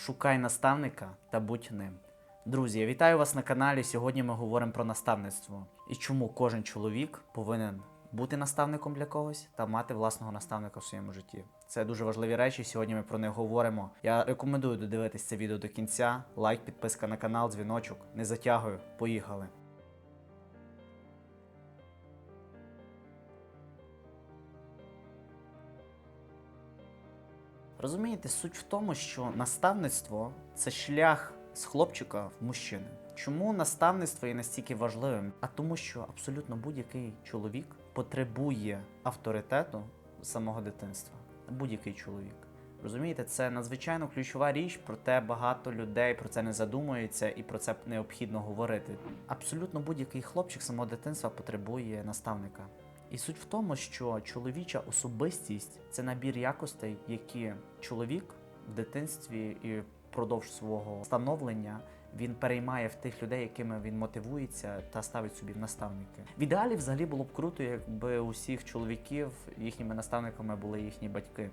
Шукай наставника та будь ним. Друзі, я вітаю вас на каналі. Сьогодні ми говоримо про наставництво і чому кожен чоловік повинен бути наставником для когось та мати власного наставника в своєму житті. Це дуже важливі речі. Сьогодні ми про них говоримо. Я рекомендую додивитись це відео до кінця. Лайк, підписка на канал, дзвіночок. Не затягую. Поїхали. Розумієте, суть в тому, що наставництво це шлях з хлопчика в мужчину. Чому наставництво є настільки важливим? А тому, що абсолютно будь-який чоловік потребує авторитету самого дитинства. Будь-який чоловік. Розумієте, це надзвичайно ключова річ, проте багато людей про це не задумуються і про це необхідно говорити. Абсолютно будь-який хлопчик самого дитинства потребує наставника. І суть в тому, що чоловіча особистість це набір якостей, які чоловік в дитинстві і впродовж свого становлення він переймає в тих людей, якими він мотивується та ставить собі в наставники. В ідеалі взагалі було б круто, якби у всіх чоловіків їхніми наставниками були їхні батьки,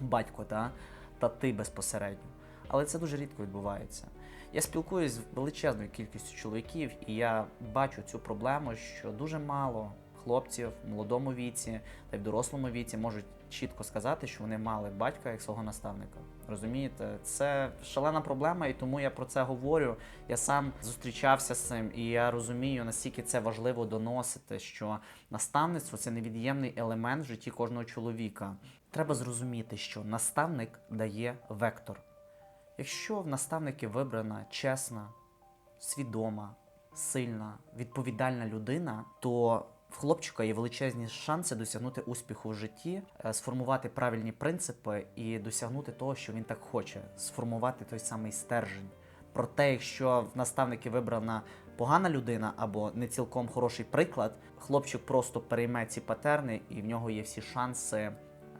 батько та, ти безпосередньо. Але це дуже рідко відбувається. Я спілкуюсь з величезною кількістю чоловіків, і я бачу цю проблему, що дуже мало хлопців в молодому віці та й в дорослому віці можуть чітко сказати, що вони мали батька як свого наставника. Розумієте, це шалена проблема, і тому я про це говорю. Я сам зустрічався з цим, і я розумію, наскільки це важливо доносити, що наставництво це невід'ємний елемент в житті кожного чоловіка. Треба зрозуміти, що наставник дає вектор. Якщо в наставники вибрана чесна, свідома, сильна, відповідальна людина, то в хлопчика є величезні шанси досягнути успіху в житті, е, сформувати правильні принципи і досягнути того, що він так хоче, сформувати той самий стержень. Проте, якщо в наставники вибрана погана людина або не цілком хороший приклад, хлопчик просто перейме ці патерни, і в нього є всі шанси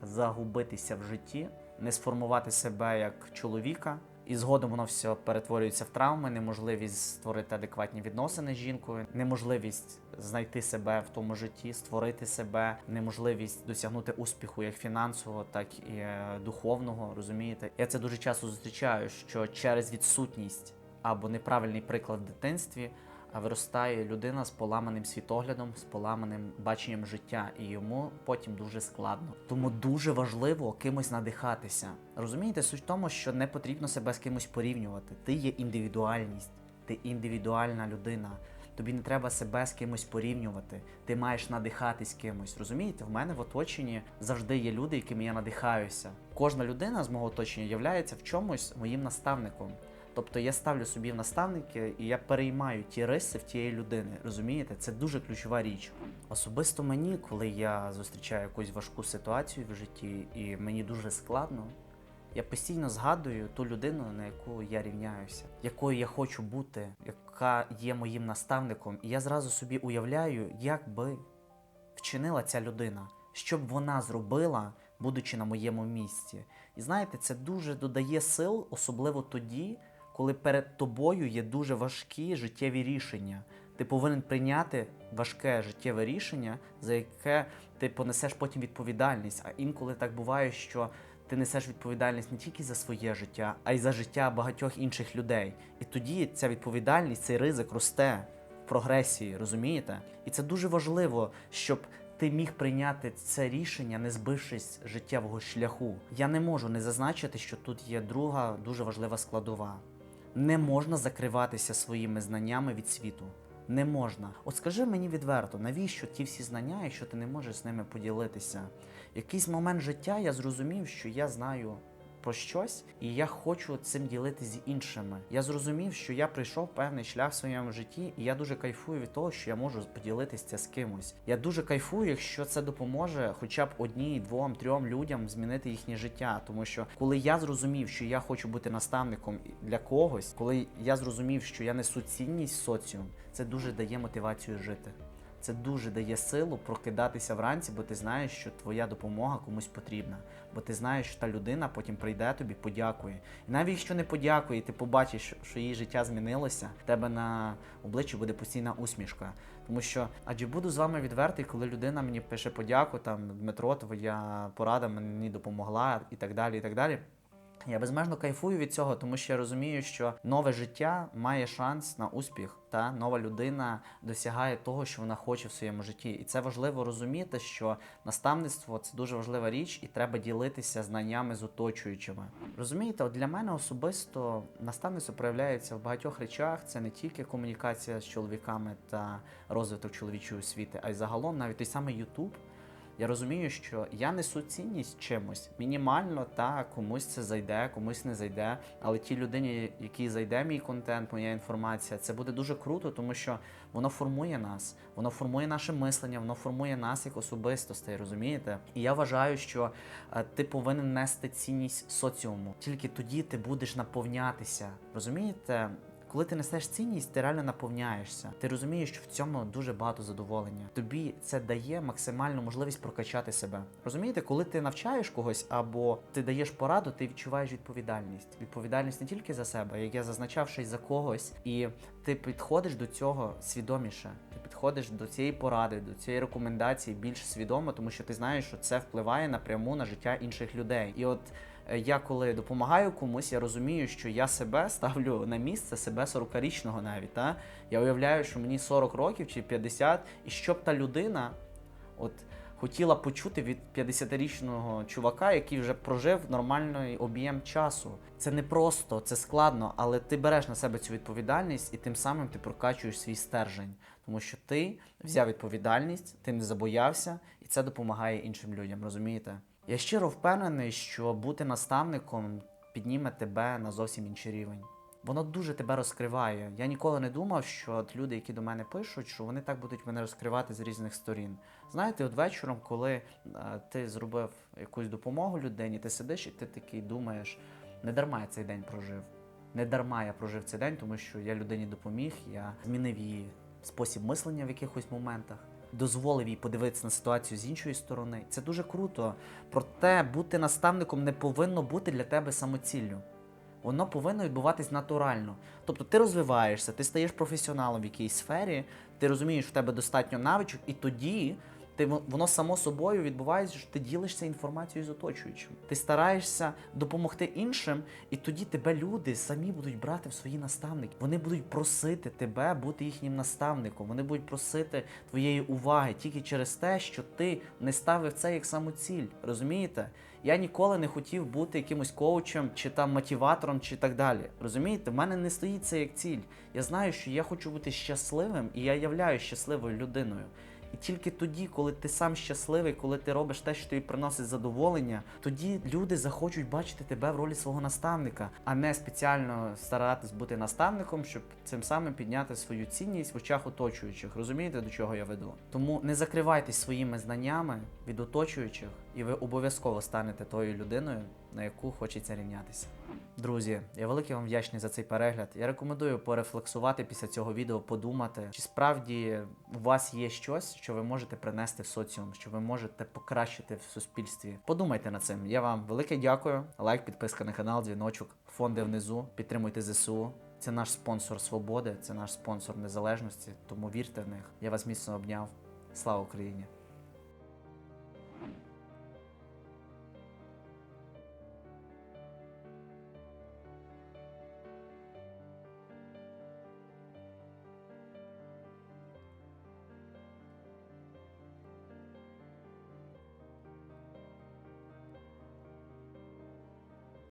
загубитися в житті, не сформувати себе як чоловіка. І згодом воно все перетворюється в травми, неможливість створити адекватні відносини з жінкою, неможливість знайти себе в тому житті, створити себе, неможливість досягнути успіху як фінансового, так і е, духовного. Розумієте, я це дуже часто зустрічаю, що через відсутність або неправильний приклад в дитинстві виростає людина з поламаним світоглядом, з поламаним баченням життя, і йому потім дуже складно. Тому дуже важливо кимось надихатися. Розумієте, суть в тому, що не потрібно себе з кимось порівнювати. Ти є індивідуальність, ти індивідуальна людина. Тобі не треба себе з кимось порівнювати. Ти маєш надихатись кимось. Розумієте, в мене в оточенні завжди є люди, якими я надихаюся. Кожна людина з мого оточення є в чомусь моїм наставником. Тобто я ставлю собі в наставники і я переймаю ті риси в тієї людини. Розумієте, це дуже ключова річ. Особисто мені, коли я зустрічаю якусь важку ситуацію в житті, і мені дуже складно, я постійно згадую ту людину, на яку я рівняюся, якою я хочу бути, яка є моїм наставником. І я зразу собі уявляю, як би вчинила ця людина, що б вона зробила, будучи на моєму місці. І знаєте, це дуже додає сил, особливо тоді коли перед тобою є дуже важкі життєві рішення. Ти повинен прийняти важке життєве рішення, за яке ти понесеш потім відповідальність. А інколи так буває, що ти несеш відповідальність не тільки за своє життя, а й за життя багатьох інших людей. І тоді ця відповідальність, цей ризик росте в прогресії, розумієте? І це дуже важливо, щоб ти міг прийняти це рішення, не збившись життєвого шляху. Я не можу не зазначити, що тут є друга дуже важлива складова. Не можна закриватися своїми знаннями від світу. Не можна. От скажи мені відверто, навіщо ті всі знання, якщо ти не можеш з ними поділитися? Якийсь момент життя я зрозумів, що я знаю про щось, і я хочу цим ділитися з іншими. Я зрозумів, що я прийшов певний шлях в своєму житті, і я дуже кайфую від того, що я можу поділитися з кимось. Я дуже кайфую, якщо це допоможе хоча б одній, двом, трьом людям змінити їхнє життя. Тому що коли я зрозумів, що я хочу бути наставником для когось, коли я зрозумів, що я несу цінність соціум, це дуже дає мотивацію жити. Це дуже дає силу прокидатися вранці, бо ти знаєш, що твоя допомога комусь потрібна. Бо ти знаєш, що та людина потім прийде тобі, подякує. І навіть якщо не подякує, ти побачиш, що її життя змінилося, в тебе на обличчі буде постійна усмішка. Тому що, адже буду з вами відвертий, коли людина мені пише подяку, там Дмитро, твоя порада мені допомогла і так далі. і так далі. Я безмежно кайфую від цього, тому що я розумію, що нове життя має шанс на успіх. Та нова людина досягає того, що вона хоче в своєму житті, і це важливо розуміти, що наставництво це дуже важлива річ, і треба ділитися знаннями з оточуючими. Розумієте, от для мене особисто наставництво проявляється в багатьох речах. Це не тільки комунікація з чоловіками та розвиток чоловічої освіти, а й загалом навіть той самий Ютуб. Я розумію, що я несу цінність чимось мінімально, та комусь це зайде, комусь не зайде. Але ті людині, якій зайде мій контент, моя інформація, це буде дуже круто, тому що воно формує нас, воно формує наше мислення, воно формує нас як особистостей, розумієте? І я вважаю, що е, ти повинен нести цінність соціуму. Тільки тоді ти будеш наповнятися. Розумієте? Коли ти несеш цінність, ти реально наповняєшся. Ти розумієш, що в цьому дуже багато задоволення. Тобі це дає максимальну можливість прокачати себе. Розумієте, коли ти навчаєш когось або ти даєш пораду, ти відчуваєш відповідальність. Відповідальність не тільки за себе, як я зазначав, ще за когось, і ти підходиш до цього свідоміше. Ти підходиш до цієї поради, до цієї рекомендації більш свідомо, тому що ти знаєш, що це впливає напряму на життя інших людей. І от я коли допомагаю комусь, я розумію, що я себе ставлю на місце себе 40-річного навіть. Та? Я уявляю, що мені 40 років чи 50, і щоб та людина от, хотіла почути від 50-річного чувака, який вже прожив нормальний об'єм часу. Це не просто, це складно, але ти береш на себе цю відповідальність і тим самим ти прокачуєш свій стержень. Тому що ти взяв відповідальність, ти не забоявся, і це допомагає іншим людям, розумієте? Я щиро впевнений, що бути наставником підніме тебе на зовсім інший рівень. Воно дуже тебе розкриває. Я ніколи не думав, що от люди, які до мене пишуть, що вони так будуть мене розкривати з різних сторін. Знаєте, от вечором, коли е, ти зробив якусь допомогу людині, ти сидиш і ти такий думаєш, не дарма я цей день прожив. Не дарма я прожив цей день, тому що я людині допоміг, я змінив її спосіб мислення в якихось моментах дозволив їй подивитися на ситуацію з іншої сторони. Це дуже круто. Проте бути наставником не повинно бути для тебе самоціллю. Воно повинно відбуватись натурально. Тобто ти розвиваєшся, ти стаєш професіоналом в якійсь сфері, ти розумієш, в тебе достатньо навичок, і тоді ти воно само собою відбувається, що ти ділишся інформацією з оточуючим. Ти стараєшся допомогти іншим, і тоді тебе люди самі будуть брати в свої наставники. Вони будуть просити тебе бути їхнім наставником. Вони будуть просити твоєї уваги тільки через те, що ти не ставив це як самоціль. Розумієте? Я ніколи не хотів бути якимось коучем чи там мотиватором, чи так далі. Розумієте, в мене не стоїть це як ціль. Я знаю, що я хочу бути щасливим, і я являюсь щасливою людиною. І тільки тоді, коли ти сам щасливий, коли ти робиш те, що тобі приносить задоволення, тоді люди захочуть бачити тебе в ролі свого наставника, а не спеціально старатись бути наставником, щоб цим самим підняти свою цінність в очах оточуючих. Розумієте, до чого я веду? Тому не закривайтесь своїми знаннями від оточуючих, і ви обов'язково станете тою людиною, на яку хочеться рівнятися. Друзі, я великий вам вдячний за цей перегляд. Я рекомендую порефлексувати після цього відео, подумати, чи справді у вас є щось, що ви можете принести в соціум, що ви можете покращити в суспільстві. Подумайте над цим. Я вам велике дякую. Лайк, підписка на канал, дзвіночок, фонди внизу. Підтримуйте ЗСУ. Це наш спонсор свободи, це наш спонсор незалежності. Тому вірте в них. Я вас міцно обняв. Слава Україні!